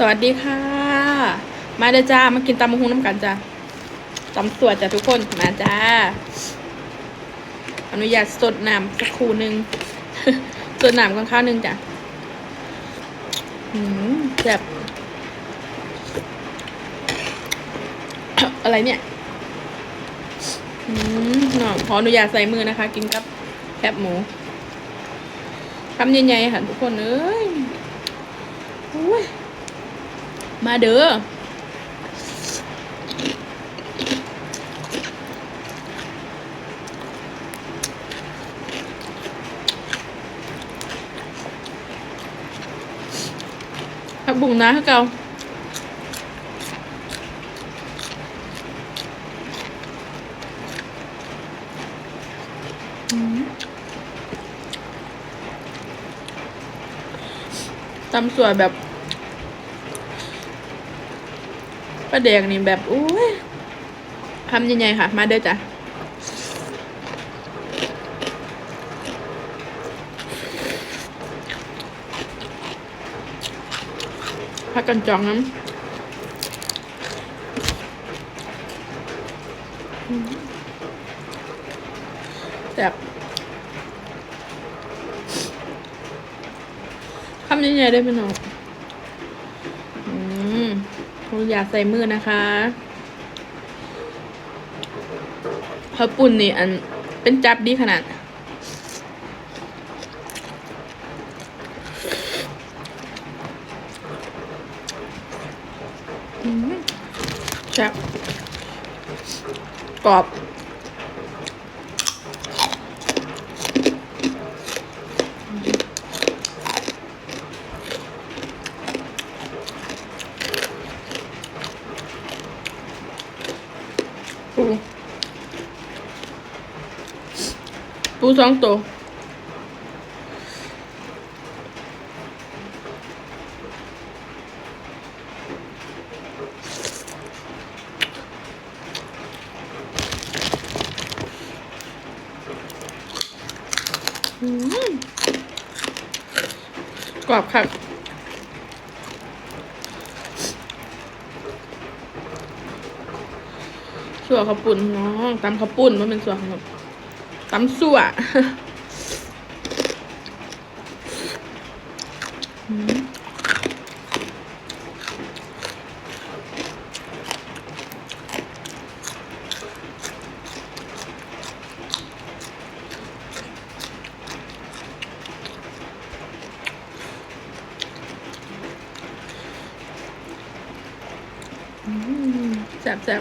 สวัสดีค่ะ มาเด้อจ้า มากินตำมะฮุงน้ำกันจ้าตำสวดจ้ะทุกคน มาจ้า อนุญาตสดน้ำสักครู่หนึ่งสดน้ำก่อนข้าวหนึ่งจ้ะหืมแซ่บอะไรเนี่ยอืมหน่อขออนุญาตใส่มือนะคะ กินกับแคบหมูคำใหญ่ๆค่ะทุกคนเอ้ยอุ้ย มาเด้อผักบุ้งนะเก่ามตำสวยแบบ ปลาแดกนี่แบบอุ้ยทำยังไงค่ะ มาเด้อจ้ะพักกันจองน้ำแซ่บคำใหญ่ๆได้ไหมน้อง อยาใส่มือนะคะข้าวปุ่นนี่อันเป็นจับดีขนาด จับกรอบ ปูปูสองตัวอืมกรอบค่ะ สัวข้าวปุ่นน้องตำข้าวปุ่นมันเป็นสัวของตำสัวอืมแซ่บแซ่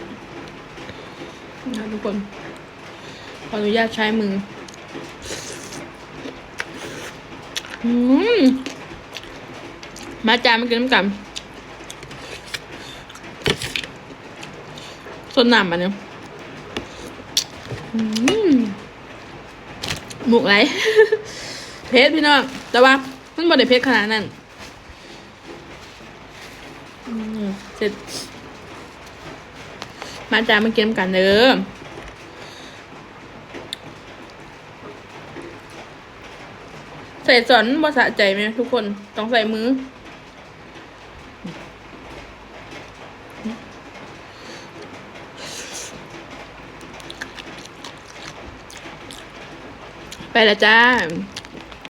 นะทุกคนขออนุญาตใช้มืออืมมาจานมากินน้ำกันส้นน้ำอันนี้อืมหมูกไรเพชรพี่น้องแต่ว่ามันบ่ได้เพชรขนาดนั้นเสร็จ มาจามากินกันเด้อใส่สอนบ่สะใจไหมทุกคนต้องใส่มือ ไปละจ้า